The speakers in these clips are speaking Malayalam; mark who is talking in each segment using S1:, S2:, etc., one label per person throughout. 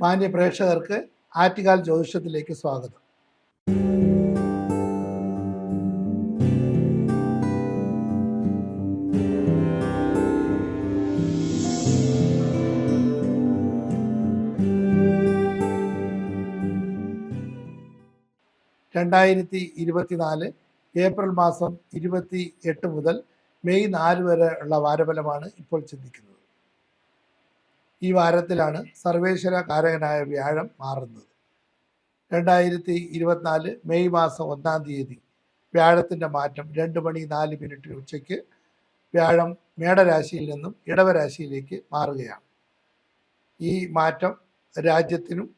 S1: മാന്യ പ്രേക്ഷകർക്ക് ആറ്റുകാൽ ജ്യോതിഷത്തിലേക്ക് സ്വാഗതം. രണ്ടായിരത്തി ഇരുപത്തിനാല് ഏപ്രിൽ മാസം ഇരുപത്തി എട്ട് മുതൽ മെയ് നാല് വരെ ഉള്ള വാരഫലമാണ് ഇപ്പോൾ ചിന്തിക്കുന്നത്. ഈ വാരത്തിലാണ് സർവേശ്വര കാരകനായ വ്യാഴം മാറുന്നത്. രണ്ടായിരത്തി ഇരുപത്തിനാല് മെയ് മാസം ഒന്നാം തീയതി വ്യാഴത്തിന്റെ മാറ്റം രണ്ട് മണി നാല് മിനിറ്റ് ഉച്ചയ്ക്ക് വ്യാഴം മേടരാശിയിൽ നിന്നും ഇടവരാശിയിലേക്ക് മാറുകയാണ്. ഈ മാറ്റം രാജ്യത്തിനും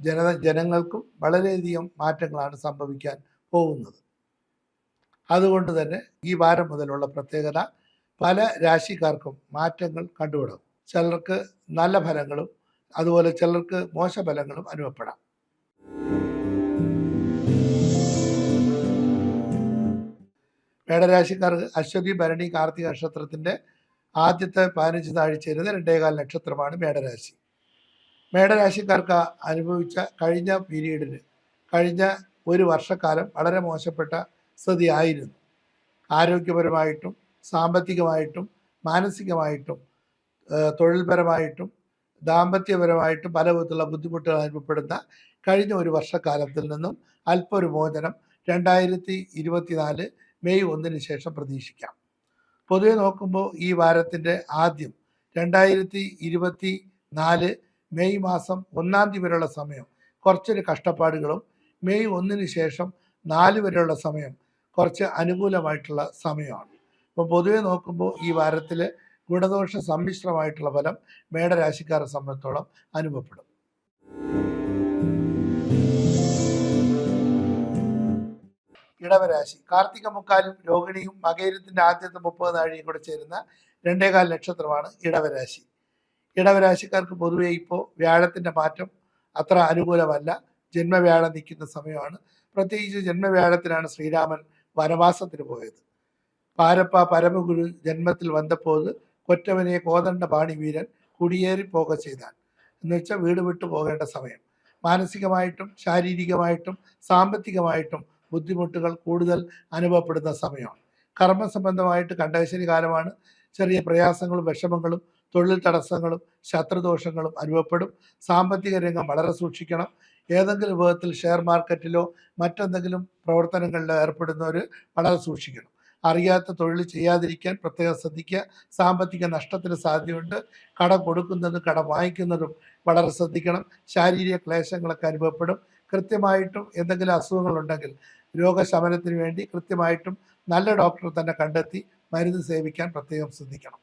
S1: ജന ജനങ്ങൾക്കും വളരെയധികം മാറ്റങ്ങളാണ് സംഭവിക്കാൻ പോകുന്നത്. അതുകൊണ്ട് തന്നെ ഈ വാരം മുതലുള്ള പ്രത്യേകത പല രാശിക്കാർക്കും മാറ്റങ്ങൾ കണ്ടുവിടും ചിലർക്ക് നല്ല ഫലങ്ങളും അതുപോലെ ചിലർക്ക് മോശ ഫലങ്ങളും അനുഭവപ്പെടാം. മേടരാശിക്കാർക്ക് അശ്വതി ഭരണി കാർത്തിക നക്ഷത്രത്തിന്റെ ആദ്യത്തെ പതിനഞ്ച് താഴ്ച ചേരുന്ന രണ്ടേകാൽ നക്ഷത്രമാണ് മേടരാശി. മേടരാശിക്കാർക്ക് അനുഭവിച്ച കഴിഞ്ഞ പീരീഡിന് കഴിഞ്ഞ ഒരു വർഷക്കാലം വളരെ മോശപ്പെട്ട സ്ഥിതിയായിരുന്നു. ആരോഗ്യപരമായിട്ടും സാമ്പത്തികമായിട്ടും മാനസികമായിട്ടും തൊഴിൽപരമായിട്ടും ദാമ്പത്യപരമായിട്ടും പല വിധത്തിലുള്ള ബുദ്ധിമുട്ടുകൾ അനുഭവപ്പെടുന്ന കഴിഞ്ഞ ഒരു വർഷക്കാലത്തിൽ നിന്നും അല്പ ഒരു മോചനം രണ്ടായിരത്തി ഇരുപത്തിനാല് മെയ് ഒന്നിന് ശേഷം പ്രതീക്ഷിക്കാം. പൊതുവെ നോക്കുമ്പോൾ ഈ വാരത്തിന്റെ ആദ്യം രണ്ടായിരത്തി ഇരുപത്തി നാല് മെയ് മാസം ഒന്നാം തീയതി വരെയുള്ള സമയം കുറച്ചൊരു കഷ്ടപ്പാടുകളും മെയ് ഒന്നിന് ശേഷം നാല് വരെയുള്ള സമയം കുറച്ച് അനുകൂലമായിട്ടുള്ള സമയമാണ്. അപ്പോൾ പൊതുവെ നോക്കുമ്പോൾ ഈ വാരത്തിൽ ഗുണദോഷ സമ്മിശ്രമായിട്ടുള്ള ഫലം മേടരാശിക്കാരെ സംബന്ധിച്ചോളം അനുഭവപ്പെടും. ഇടവരാശി. കാർത്തിക മുക്കാലും രോഹിണിയും മകേരത്തിന്റെ ആദ്യത്തെ മുപ്പത് നാഴിയും കൂടെ ചേരുന്ന രണ്ടേകാൽ നക്ഷത്രമാണ് ഇടവരാശി. ഇടവരാശിക്കാർക്ക് പൊതുവെ ഇപ്പോൾ വ്യാഴത്തിന്റെ മാറ്റം അത്ര അനുകൂലമല്ല. ജന്മവ്യാഴം നിൽക്കുന്ന സമയമാണ്. പ്രത്യേകിച്ച് ജന്മവ്യാഴത്തിനാണ് ശ്രീരാമൻ വനവാസത്തിന് പോയത്. പാരപ്പ പരമഗുരു ജന്മത്തിൽ വന്നപ്പോൾ കൊറ്റവനെ കോതണ്ട പാണി വീരൻ കുടിയേറി പോക ചെയ്താൻ. എന്ന് വെച്ചാൽ വീട് വിട്ടു പോകേണ്ട സമയം. മാനസികമായിട്ടും ശാരീരികമായിട്ടും സാമ്പത്തികമായിട്ടും ബുദ്ധിമുട്ടുകൾ കൂടുതൽ അനുഭവപ്പെടുന്ന സമയമാണ്. കർമ്മസംബന്ധമായിട്ട് കണ്ടകശനി കാലമാണ്. ചെറിയ പ്രയാസങ്ങളും വിഷമങ്ങളും തൊഴിൽ തടസ്സങ്ങളും ശത്രുദോഷങ്ങളും അനുഭവപ്പെടും. സാമ്പത്തിക രംഗം വളരെ സൂക്ഷിക്കണം. ഏതെങ്കിലും വിധത്തിൽ ഷെയർ മാർക്കറ്റിലോ മറ്റെന്തെങ്കിലും പ്രവർത്തനങ്ങളിലോ ഏർപ്പെടുന്നവർ വളരെ സൂക്ഷിക്കണം. അറിയാത്ത തൊഴിൽ ചെയ്യാതിരിക്കാൻ പ്രത്യേകം ശ്രദ്ധിക്കുക. സാമ്പത്തിക നഷ്ടത്തിന് സാധ്യതയുണ്ട്. കടം കൊടുക്കുന്നതും കടം വാങ്ങിക്കുന്നതും വളരെ ശ്രദ്ധിക്കണം. ശാരീരിക ക്ലേശങ്ങളൊക്കെ അനുഭവപ്പെടും. കൃത്യമായിട്ടും എന്തെങ്കിലും അസുഖങ്ങളുണ്ടെങ്കിൽ രോഗശമനത്തിന് വേണ്ടി കൃത്യമായിട്ടും നല്ല ഡോക്ടറെ തന്നെ കണ്ടെത്തി മരുന്ന് സേവിക്കാൻ പ്രത്യേകം ശ്രദ്ധിക്കണം.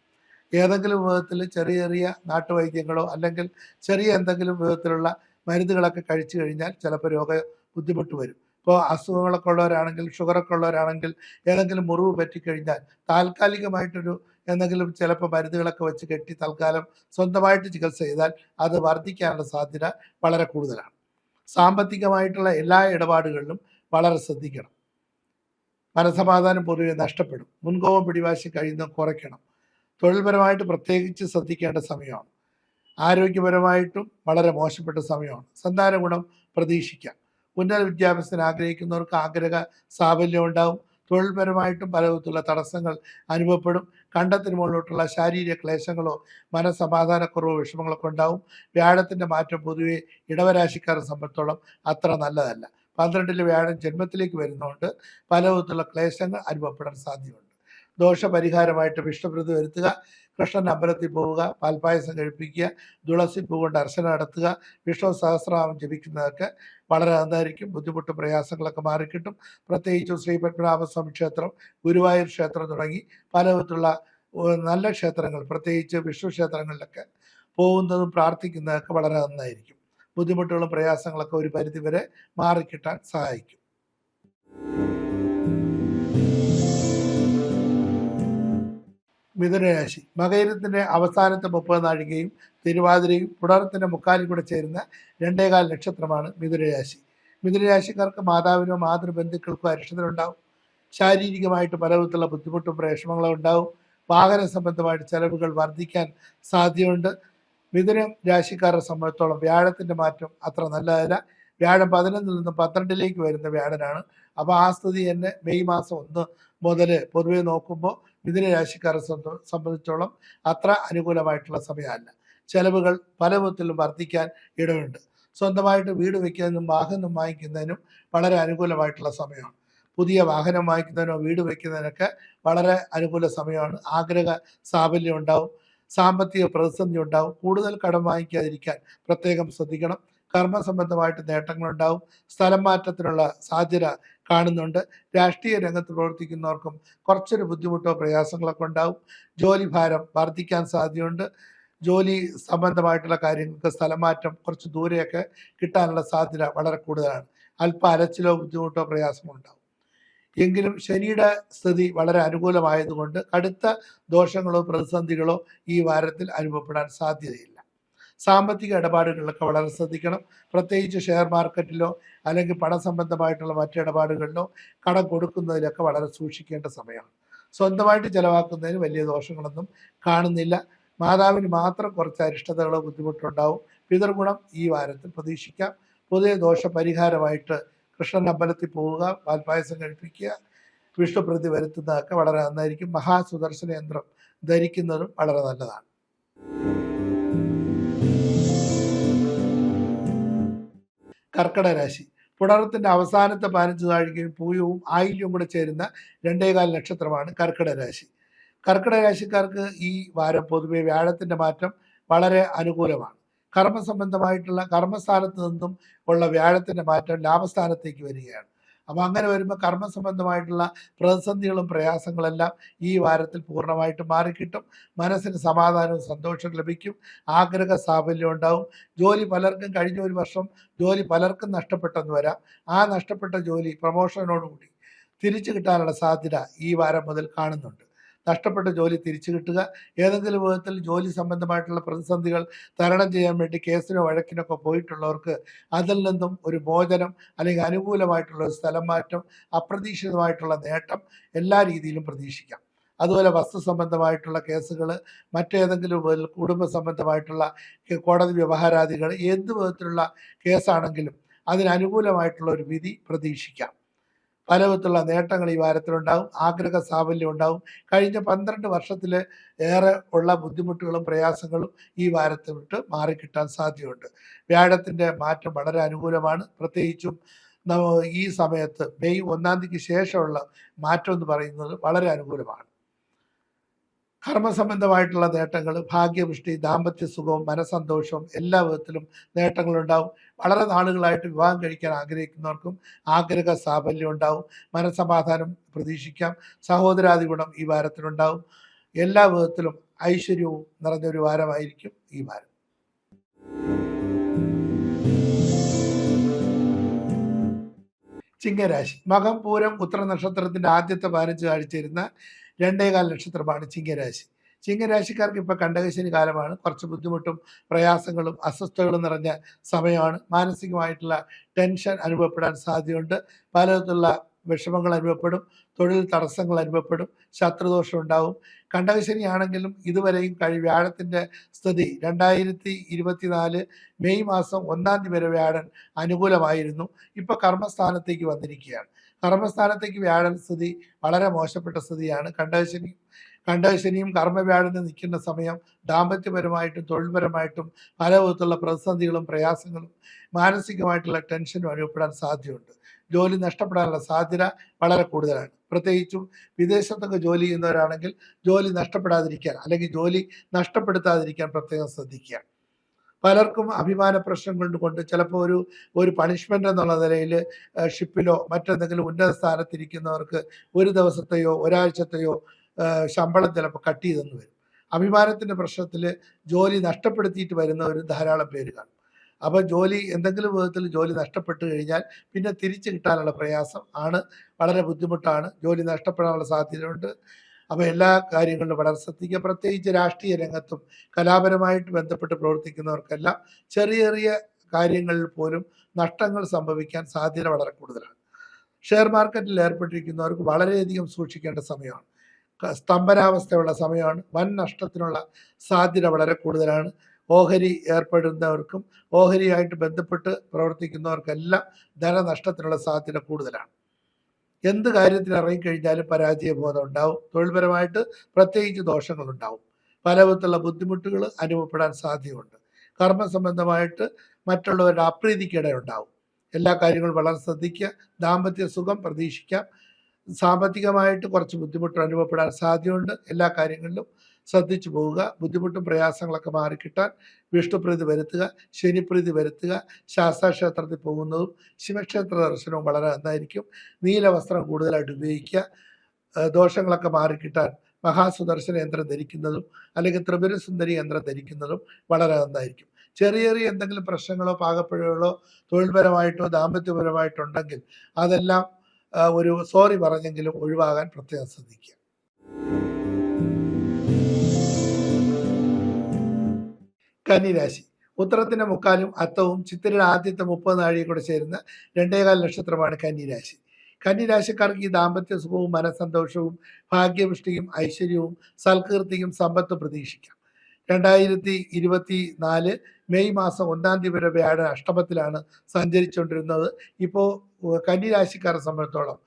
S1: ഏതെങ്കിലും വിധത്തിൽ ചെറിയ ചെറിയ നാട്ടുവൈദ്യങ്ങളോ അല്ലെങ്കിൽ ചെറിയ എന്തെങ്കിലും വിധത്തിലുള്ള മരുന്നുകളൊക്കെ കഴിച്ചു കഴിഞ്ഞാൽ ചിലപ്പോൾ രോഗ ബുദ്ധിമുട്ട് വരും. ഇപ്പോൾ അസുഖങ്ങളൊക്കെ ഉള്ളവരാണെങ്കിൽ ഷുഗറൊക്കെ ഉള്ളവരാണെങ്കിൽ ഏതെങ്കിലും മുറിവ് പറ്റിക്കഴിഞ്ഞാൽ താൽക്കാലികമായിട്ടൊരു എന്തെങ്കിലും ചിലപ്പോൾ മരുന്നുകളൊക്കെ വെച്ച് കെട്ടി തൽക്കാലം സ്വന്തമായിട്ട് ചികിത്സ ചെയ്താൽ അത് വർദ്ധിക്കാനുള്ള സാധ്യത വളരെ കൂടുതലാണ്. സാമ്പത്തികമായിട്ടുള്ള എല്ലാ ഇടപാടുകളിലും വളരെ ശ്രദ്ധിക്കണം. മനസമാധാനം പൊതുവെ നഷ്ടപ്പെടും. മുൻകോപം പിടിവാശി കഴിയുന്ന കുറയ്ക്കണം. തൊഴിൽപരമായിട്ട് പ്രത്യേകിച്ച് ശ്രദ്ധിക്കേണ്ട സമയമാണ്. ആരോഗ്യപരമായിട്ടും വളരെ മോശപ്പെട്ട സമയമാണ്. സന്താന ഗുണം പ്രതീക്ഷിക്കാം. ഉന്നത വിദ്യാഭ്യാസത്തിന് ആഗ്രഹിക്കുന്നവർക്ക് ആഗ്രഹ സാഫല്യം ഉണ്ടാവും. തൊഴിൽപരമായിട്ടും പല വിധത്തിലുള്ള തടസ്സങ്ങൾ അനുഭവപ്പെടും. കണ്ടത്തിന് മുകളിലോട്ടുള്ള ശാരീരിക ക്ലേശങ്ങളോ മനസമാധാനക്കുറവോ വിഷമങ്ങളൊക്കെ ഉണ്ടാവും. വ്യാഴത്തിന്റെ മാറ്റം പൊതുവെ ഇടവരാശിക്കാരെ സംബന്ധിച്ചോളം അത്ര നല്ലതല്ല. പന്ത്രണ്ടിലെ വ്യാഴം ജന്മത്തിലേക്ക് വരുന്നതുകൊണ്ട് പല വിധത്തിലുള്ള ക്ലേശങ്ങൾ അനുഭവപ്പെടാൻ സാധ്യതയുണ്ട്. ദോഷപരിഹാരമായിട്ട് വിഷ്ണുപ്രതി വരുത്തുക. കൃഷ്ണൻ അമ്പലത്തിൽ പോവുക. പാൽപായസം കഴിപ്പിക്കുക. തുളസി പൂ കൊണ്ട് അർച്ചന നടത്തുക. വിഷ്ണു സഹസ്രനാമം ജപിക്കുന്നതൊക്കെ വളരെ അതായിരിക്കും ബുദ്ധിമുട്ട് പ്രയാസങ്ങളൊക്കെ മാറിക്കിട്ടും. പ്രത്യേകിച്ചും ശ്രീ പത്മനാഭസ്വാമി ക്ഷേത്രം ഗുരുവായൂർ ക്ഷേത്രം തുടങ്ങി പലവിധത്തിലുള്ള നല്ല ക്ഷേത്രങ്ങൾ പ്രത്യേകിച്ച് വിഷ്ണു ക്ഷേത്രങ്ങളിലൊക്കെ പോകുന്നതും പ്രാർത്ഥിക്കുന്നതൊക്കെ വളരെ നന്നായിരിക്കും. ബുദ്ധിമുട്ടുകളും പ്രയാസങ്ങളൊക്കെ ഒരു പരിധിവരെ മാറിക്കിട്ടാൻ സഹായിക്കും. മിഥുനരാശി. മകയിരത്തിന്റെ അവസാനത്തെ മുപ്പത് നാഴികയും തിരുവാതിരയും പുടർത്തിന്റെ മുക്കാലും കൂടെ ചേരുന്ന രണ്ടേകാൽ നക്ഷത്രമാണ് മിഥുനരാശി. മിഥുനരാശിക്കാർക്ക് മാതാവിനോ മാതൃബന്ധുക്കൾക്കോ അരിഷ്ടതയുണ്ടാവും ശാരീരികമായിട്ട് പല വിധത്തിലുള്ള ബുദ്ധിമുട്ടും പ്രേക്ഷമങ്ങളും ഉണ്ടാവും. വാഹന സംബന്ധമായിട്ട് ചെലവുകൾ വർദ്ധിക്കാൻ സാധ്യതയുണ്ട്. മിഥുനം രാശിക്കാരെ സംബന്ധിച്ചോളം വ്യാഴത്തിന്റെ മാറ്റം അത്ര നല്ലതല്ല. വ്യാഴം പതിനൊന്നിൽ നിന്ന് പന്ത്രണ്ടിലേക്ക് വരുന്ന വ്യാഴനാണ്. അപ്പോൾ ആ സ്ഥിതി തന്നെ മെയ് മാസം ഒന്ന് മുതൽ പൊതുവെ നോക്കുമ്പോൾ മിഥുന രാശിക്കാരെ സംബന്ധിച്ചോളം അത്ര അനുകൂലമായിട്ടുള്ള സമയമല്ല. ചെലവുകൾ പല വിധത്തിലും വർദ്ധിക്കാൻ ഇടയുണ്ട്. സ്വന്തമായിട്ട് വീട് വയ്ക്കുന്നതിനും വാഹനം വാങ്ങിക്കുന്നതിനും വളരെ അനുകൂലമായിട്ടുള്ള സമയമാണ്. പുതിയ വാഹനം വാങ്ങിക്കുന്നതിനോ വീട് വയ്ക്കുന്നതിനൊക്കെ വളരെ അനുകൂല സമയമാണ്. ആഗ്രഹ സാഫല്യം ഉണ്ടാവും. സാമ്പത്തിക പ്രതിസന്ധി ഉണ്ടാവും. കൂടുതൽ കടം വാങ്ങിക്കാതിരിക്കാൻ പ്രത്യേകം ശ്രദ്ധിക്കണം. കർമ്മസംബന്ധമായിട്ട് നേട്ടങ്ങളുണ്ടാവും. സ്ഥലം മാറ്റത്തിനുള്ള സാധ്യത കാണുന്നുണ്ട്. രാഷ്ട്രീയ രംഗത്ത് പ്രവർത്തിക്കുന്നവർക്കും കുറച്ചൊരു ബുദ്ധിമുട്ടോ പ്രയാസങ്ങളൊക്കെ ഉണ്ടാവും. ജോലി ഭാരം വർദ്ധിക്കാൻ സാധ്യതയുണ്ട്. ജോലി സംബന്ധമായിട്ടുള്ള കാര്യങ്ങൾക്ക് സ്ഥലമാറ്റം കുറച്ച് ദൂരെയൊക്കെ കിട്ടാനുള്ള സാധ്യത വളരെ കൂടുതലാണ്. അല്പ അലച്ചിലോ ബുദ്ധിമുട്ടോ പ്രയാസമോ ഉണ്ടാവും. എങ്കിലും ശനിയുടെ സ്ഥിതി വളരെ അനുകൂലമായതുകൊണ്ട് കടുത്ത ദോഷങ്ങളോ പ്രതിസന്ധികളോ ഈ വാരത്തിൽ അനുഭവപ്പെടാൻ സാധ്യതയില്ല. സാമ്പത്തിക ഇടപാടുകളിലൊക്കെ വളരെ ശ്രദ്ധിക്കണം. പ്രത്യേകിച്ച് ഷെയർ മാർക്കറ്റിലോ അല്ലെങ്കിൽ പണസംബന്ധമായിട്ടുള്ള മറ്റ് ഇടപാടുകളിലോ കടം കൊടുക്കുന്നതിലൊക്കെ വളരെ സൂക്ഷിക്കേണ്ട സമയമാണ്. സ്വന്തമായിട്ട് ചിലവാക്കുന്നതിന് വലിയ ദോഷങ്ങളൊന്നും കാണുന്നില്ല. മാതാവിന് മാത്രം കുറച്ച് അരിഷ്ടതകളോ ബുദ്ധിമുട്ടുണ്ടാവും. പിതൃഗുണം ഈ വാരത്തിൽ പ്രതീക്ഷിക്കാം. പൊതുവെ ദോഷ പരിഹാരമായിട്ട് കൃഷ്ണൻ അമ്പലത്തിൽ പോവുക പാൽപ്പായസം കഴിപ്പിക്കുക വിഷ്ണുപ്രതി വരുത്തുന്നതൊക്കെ വളരെ നന്നായിരിക്കും. മഹാസുദർശന യന്ത്രം ധരിക്കുന്നതും വളരെ നല്ലതാണ്. കർക്കിടക രാശി. പുണർത്തിന്റെ അവസാനത്തെ പതിനഞ്ച് താഴികയും പൂയവും ആയില്യവും കൂടെ ചേരുന്ന രണ്ടേകാൽ നക്ഷത്രമാണ് കർക്കിടക രാശി. കർക്കിടക രാശിക്കാർക്ക് ഈ വാരം പൊതുവെ വ്യാഴത്തിന്റെ മാറ്റം വളരെ അനുകൂലമാണ്. കർമ്മസംബന്ധമായിട്ടുള്ള കർമ്മസ്ഥാനത്ത് നിന്നും ഉള്ള വ്യാഴത്തിന്റെ മാറ്റം ലാഭസ്ഥാനത്തേക്ക് വരികയാണ്. അപ്പോൾ അങ്ങനെ വരുമ്പോൾ കർമ്മസംബന്ധമായിട്ടുള്ള പ്രതിസന്ധികളും പ്രയാസങ്ങളെല്ലാം ഈ വാരത്തിൽ പൂർണമായിട്ട് മാറിക്കിട്ടും. മനസ്സിന് സമാധാനവും സന്തോഷവും ലഭിക്കും. ആഗ്രഹ സാഫല്യം ഉണ്ടാവും. ജോലി പലർക്കും കഴിഞ്ഞ ഒരു വർഷം ജോലി പലർക്കും നഷ്ടപ്പെട്ടെന്ന് വരാം. ആ നഷ്ടപ്പെട്ട ജോലി പ്രമോഷനോടുകൂടി തിരിച്ചു കിട്ടാനുള്ള സാധ്യത ഈ വാരം മുതൽ കാണുന്നുണ്ട്. നഷ്ടപ്പെട്ട ജോലി തിരിച്ചു കിട്ടുക. ഏതെങ്കിലും വിധത്തിൽ ജോലി സംബന്ധമായിട്ടുള്ള പ്രതിസന്ധികൾ തരണം ചെയ്യാൻ വേണ്ടി കേസിനോ വഴക്കിനൊക്കെ പോയിട്ടുള്ളവർക്ക് അതിൽ നിന്നും ഒരു മോചനം അല്ലെങ്കിൽ അനുകൂലമായിട്ടുള്ള ഒരു സ്ഥലം മാറ്റം അപ്രതീക്ഷിതമായിട്ടുള്ള നേട്ടം എല്ലാ രീതിയിലും പ്രതീക്ഷിക്കാം. അതുപോലെ വസ്തു സംബന്ധമായിട്ടുള്ള കേസുകൾ മറ്റേതെങ്കിലും കുടുംബ സംബന്ധമായിട്ടുള്ള കോടതി വ്യവഹാരാദികൾ എന്ത് വിധത്തിലുള്ള കേസാണെങ്കിലും അതിനനുകൂലമായിട്ടുള്ള ഒരു വിധി പ്രതീക്ഷിക്കാം. പല വിധത്തിലുള്ള നേട്ടങ്ങൾ ഈ വാരത്തിലുണ്ടാവും ആഗ്രഹ സാഫല്യം ഉണ്ടാകും കഴിഞ്ഞ പന്ത്രണ്ട് വർഷത്തിൽ ഏറെ ഉള്ള ബുദ്ധിമുട്ടുകളും പ്രയാസങ്ങളും ഈ വാരത്തെ വിട്ട് മാറിക്കിട്ടാൻ സാധ്യതയുണ്ട്. വ്യാഴത്തിന്റെ മാറ്റം വളരെ അനുകൂലമാണ്. പ്രത്യേകിച്ചും ഈ സമയത്ത് മെയ് ഒന്നാം തീയതിക്ക് ശേഷമുള്ള മാറ്റം എന്ന് പറയുന്നത് വളരെ അനുകൂലമാണ്. കർമ്മസംബന്ധമായിട്ടുള്ള നേട്ടങ്ങൾ ഭാഗ്യപുഷ്ടി ദാമ്പത്യ സുഖവും മനസന്തോഷവും എല്ലാ വിധത്തിലും നേട്ടങ്ങളുണ്ടാവും. വളരെ നാളുകളായിട്ട് വിവാഹം കഴിക്കാൻ ആഗ്രഹിക്കുന്നവർക്കും ആഗ്രഹ സാഫല്യം ഉണ്ടാവും. മനസമാധാനം പ്രതീക്ഷിക്കാം. സഹോദരാദി ഗുണം ഈ വാരത്തിലുണ്ടാവും എല്ലാ വിധത്തിലും ഐശ്വര്യവും നിറഞ്ഞൊരു വാരമായിരിക്കും ഈ വാരം. ചിങ്ങരാശി. മകം പൂരം ഉത്തര നക്ഷത്രത്തിന്റെ ആദ്യത്തെ പതിനഞ്ച് കാഴ്ചയിരുന്ന രണ്ടേകാൽ നക്ഷത്രമാണ് ചിങ്ങരാശി. ചിങ്ങരാശിക്കാർക്ക് ഇപ്പോൾ കണ്ടകശനി കാലമാണ്. കുറച്ച് ബുദ്ധിമുട്ടും പ്രയാസങ്ങളും അസ്വസ്ഥതകളും നിറഞ്ഞ സമയമാണ്. മാനസികമായിട്ടുള്ള ടെൻഷൻ അനുഭവപ്പെടാൻ സാധ്യതയുണ്ട്. പലതരത്തിലുള്ള വിഷമങ്ങൾ അനുഭവപ്പെടും. തൊഴിൽ തടസ്സങ്ങൾ അനുഭവപ്പെടും. ശത്രുദോഷം ഉണ്ടാവും. കണ്ടകശനി ആണെങ്കിലും ഇതുവരെയും കഴി വ്യാഴത്തിന്റെ സ്ഥിതി രണ്ടായിരത്തി ഇരുപത്തിനാല് മെയ് മാസം ഒന്നാം തീയതി വരെ വ്യാഴൻ അനുകൂലമായിരുന്നു. ഇപ്പോൾ കർമ്മസ്ഥാനത്തേക്ക് വന്നിരിക്കുകയാണ്. കർമ്മസ്ഥാനത്തേക്ക് വ്യാഴൻ സ്ഥിതി വളരെ മോശപ്പെട്ട സ്ഥിതിയാണ് കണ്ടകശനി കണ്ടകശനിയും കർമ്മവ്യാഴന് നിൽക്കുന്ന സമയം ദാമ്പത്യപരമായിട്ടും തൊഴിൽപരമായിട്ടും പല വിധത്തിലുള്ള പ്രതിസന്ധികളും പ്രയാസങ്ങളും മാനസികമായിട്ടുള്ള ടെൻഷനും അനുഭവപ്പെടാൻ സാധ്യതയുണ്ട്. ജോലി നഷ്ടപ്പെടാനുള്ള സാധ്യത വളരെ കൂടുതലാണ്. പ്രത്യേകിച്ചും വിദേശത്തൊക്കെ ജോലി ചെയ്യുന്നവരാണെങ്കിൽ ജോലി നഷ്ടപ്പെടാതിരിക്കാൻ അല്ലെങ്കിൽ ജോലി നഷ്ടപ്പെടുത്താതിരിക്കാൻ പ്രത്യേകം ശ്രദ്ധിക്കുക. പലർക്കും അഭിമാന പ്രശ്നം കൊണ്ട് ചിലപ്പോൾ ഒരു ഒരു പണിഷ്മെന്റ് എന്നുള്ള നിലയിൽ ഷിപ്പിലോ മറ്റെന്തെങ്കിലും ഉന്നത സ്ഥാനത്തിരിക്കുന്നവർക്ക് ഒരു ദിവസത്തെയോ ഒരാഴ്ചത്തെയോ ശമ്പളം ചിലപ്പോൾ കട്ട് ചെയ്തെന്ന് വരും. അഭിമാനത്തിന്റെ പ്രശ്നത്തിൽ ജോലി നഷ്ടപ്പെടുത്തിയിട്ട് ഒരു ധാരാളം പേര് കാണും. അപ്പോൾ ജോലി എന്തെങ്കിലും വിധത്തിൽ ജോലി നഷ്ടപ്പെട്ടു കഴിഞ്ഞാൽ പിന്നെ തിരിച്ചു കിട്ടാനുള്ള പ്രയാസം ആണ്. വളരെ ബുദ്ധിമുട്ടാണ്. ജോലി നഷ്ടപ്പെടാനുള്ള സാധ്യതയുണ്ട്. അപ്പോൾ എല്ലാ കാര്യങ്ങളിലും വളരെ ശ്രദ്ധിക്കുക. പ്രത്യേകിച്ച് രാഷ്ട്രീയ രംഗത്തും കലാപരമായിട്ട് ബന്ധപ്പെട്ട് പ്രവർത്തിക്കുന്നവർക്കെല്ലാം ചെറിയ ചെറിയ കാര്യങ്ങളിൽ പോലും നഷ്ടങ്ങൾ സംഭവിക്കാൻ സാധ്യത വളരെ കൂടുതലാണ്. ഷെയർ മാർക്കറ്റിൽ ഏർപ്പെട്ടിരിക്കുന്നവർക്ക് വളരെയധികം സൂക്ഷിക്കേണ്ട സമയമാണ്. സ്തംഭനാവസ്ഥയുള്ള സമയമാണ്. വൻ നഷ്ടത്തിനുള്ള സാധ്യത വളരെ കൂടുതലാണ്. ഓഹരി ഏർപ്പെടുന്നവർക്കും ഓഹരിയായിട്ട് ബന്ധപ്പെട്ട് പ്രവർത്തിക്കുന്നവർക്കെല്ലാം ധനനഷ്ടത്തിനുള്ള സാധ്യത കൂടുതലാണ്. എന്ത് കാര്യത്തിൽ ഇറങ്ങിക്കഴിഞ്ഞാലും പരാജയബോധം ഉണ്ടാവും. തൊഴിൽപരമായിട്ട് പ്രത്യേകിച്ച് ദോഷങ്ങളുണ്ടാവും. പല വിധത്തിലുള്ള ബുദ്ധിമുട്ടുകൾ അനുഭവപ്പെടാൻ സാധ്യതയുണ്ട്. കർമ്മ സംബന്ധമായിട്ട് മറ്റുള്ളവരുടെ അപ്രീതിക്കിടെ ഉണ്ടാവും എല്ലാ കാര്യങ്ങളും വളരെ ശ്രദ്ധിക്കുക. ദാമ്പത്യ സുഖം പ്രതീക്ഷിക്കാം. സാമ്പത്തികമായിട്ട് കുറച്ച് ബുദ്ധിമുട്ട് അനുഭവപ്പെടാൻ സാധ്യതയുണ്ട്. എല്ലാ കാര്യങ്ങളിലും ശ്രദ്ധിച്ചു പോവുക. ബുദ്ധിമുട്ടും പ്രയാസങ്ങളൊക്കെ മാറിക്കിട്ടാൻ വിഷ്ണുപ്രീതി വരുത്തുക ശനിപ്രീതി വരുത്തുക ശാസ്താക്ഷേത്രത്തിൽ പോകുന്നതും ശിവക്ഷേത്ര ദർശനവും വളരെ നന്നായിരിക്കും. നീല വസ്ത്രം കൂടുതലായിട്ട് ഉപയോഗിക്കുക. ദോഷങ്ങളൊക്കെ മാറിക്കിട്ടാൻ മഹാസുദർശന യന്ത്രം ധരിക്കുന്നതും അല്ലെങ്കിൽ ത്രിപുര സുന്ദരി യന്ത്രം ധരിക്കുന്നതും വളരെ നന്നായിരിക്കും. ചെറിയ ചെറിയ എന്തെങ്കിലും പ്രശ്നങ്ങളോ പാകപ്പിഴകളോ തൊഴിൽപരമായിട്ടോ ദാമ്പത്യപരമായിട്ടോ ഉണ്ടെങ്കിൽ അതെല്ലാം ഒരു സോറി പറഞ്ഞെങ്കിലും ഒഴിവാകാൻ പ്രത്യേകം ശ്രദ്ധിക്കുക. കന്നിരാശി ഉത്തരത്തിന്റെ മുക്കാലും അത്തവും ചിത്തിരയുടെ ആദ്യത്തെ മുപ്പത് നാഴിയെ കൂടെ ചേരുന്ന രണ്ടേകാൽ നക്ഷത്രമാണ് കന്നിരാശി കന്നിരാശിക്കാർക്ക് ഈ ദാമ്പത്യ സുഖവും മനസ്സന്തോഷവും ഭാഗ്യപുഷ്ടിയും ഐശ്വര്യവും സൽകീർത്തിയും സമ്പത്തും പ്രതീക്ഷിക്കാം. രണ്ടായിരത്തി ഇരുപത്തി നാല് മെയ് മാസം ഒന്നാം തീയതി വരെ വ്യാഴ അഷ്ടമത്തിലാണ് സഞ്ചരിച്ചുകൊണ്ടിരുന്നത്. ഇപ്പോൾ കന്നിരാശിക്കാരെ സംബന്ധിച്ചോളം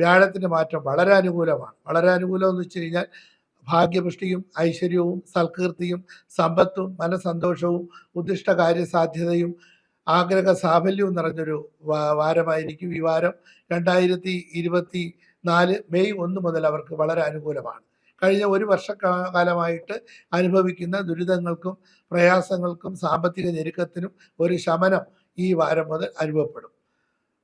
S1: വ്യാഴത്തിന്റെ മാറ്റം വളരെ അനുകൂലമാണ്. വളരെ അനുകൂലം എന്ന് വെച്ച് കഴിഞ്ഞാൽ ഭാഗ്യപുഷ്ടിയും ഐശ്വര്യവും സൽകീർത്തിയും സമ്പത്തും മനസന്തോഷവും ഉദ്ദിഷ്ട കാര്യസാധ്യതയും ആഗ്രഹ സാഫല്യവും നിറഞ്ഞൊരു വാരമായിരിക്കും ഈ വാരം. രണ്ടായിരത്തി ഇരുപത്തി നാല് മെയ് ഒന്ന് മുതൽ അവർക്ക് വളരെ അനുകൂലമാണ്. കഴിഞ്ഞ ഒരു വർഷക്കാലമായിട്ട് അനുഭവിക്കുന്ന ദുരിതങ്ങൾക്കും പ്രയാസങ്ങൾക്കും സാമ്പത്തിക ഞെരുക്കത്തിനും ഒരു ശമനം ഈ വാരം മുതൽ അനുഭവപ്പെടും.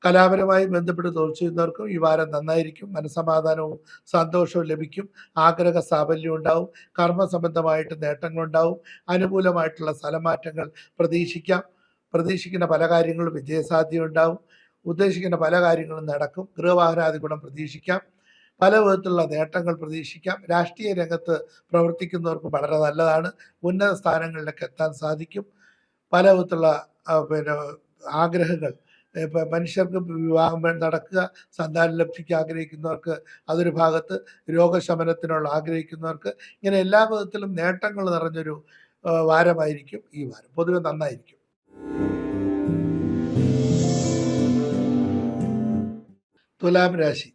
S1: കലാപരമായി ബന്ധപ്പെട്ട് തൊഴിൽ ചെയ്യുന്നവർക്കും ഈ വാരം നന്നായിരിക്കും. മനസമാധാനവും സന്തോഷവും ലഭിക്കും. ആഗ്രഹ സാഫല്യം ഉണ്ടാവും. കർമ്മ സംബന്ധമായിട്ട് നേട്ടങ്ങളുണ്ടാവും. അനുകൂലമായിട്ടുള്ള സ്ഥലമാറ്റങ്ങൾ പ്രതീക്ഷിക്കാം. പ്രതീക്ഷിക്കുന്ന പല കാര്യങ്ങളും വിജയസാധ്യത ഉണ്ടാവും. ഉദ്ദേശിക്കുന്ന പല കാര്യങ്ങളും നടക്കും. ഗൃഹവാഹനാദി ഗുണം പ്രതീക്ഷിക്കാം. പല വിധത്തിലുള്ള നേട്ടങ്ങൾ പ്രതീക്ഷിക്കാം. രാഷ്ട്രീയ രംഗത്ത് പ്രവർത്തിക്കുന്നവർക്ക് വളരെ നല്ലതാണ്. ഉന്നത സ്ഥാനങ്ങളിലേക്ക് എത്താൻ സാധിക്കും. പല വിധത്തിലുള്ള പിന്നെ ആഗ്രഹങ്ങൾ മനുഷ്യർക്ക് വിവാഹം നടക്കുക സന്താനം ലബ്ധിക്ക് ആഗ്രഹിക്കുന്നവർക്ക് അതൊരു ഭാഗത്ത് രോഗശമനത്തിനുള്ള ആഗ്രഹിക്കുന്നവർക്ക് ഇങ്ങനെ എല്ലാ വിധത്തിലും നേട്ടങ്ങൾ നിറഞ്ഞൊരു വാരമായിരിക്കും ഈ വാരം. പൊതുവെ നന്നായിരിക്കും. തുലാം രാശി.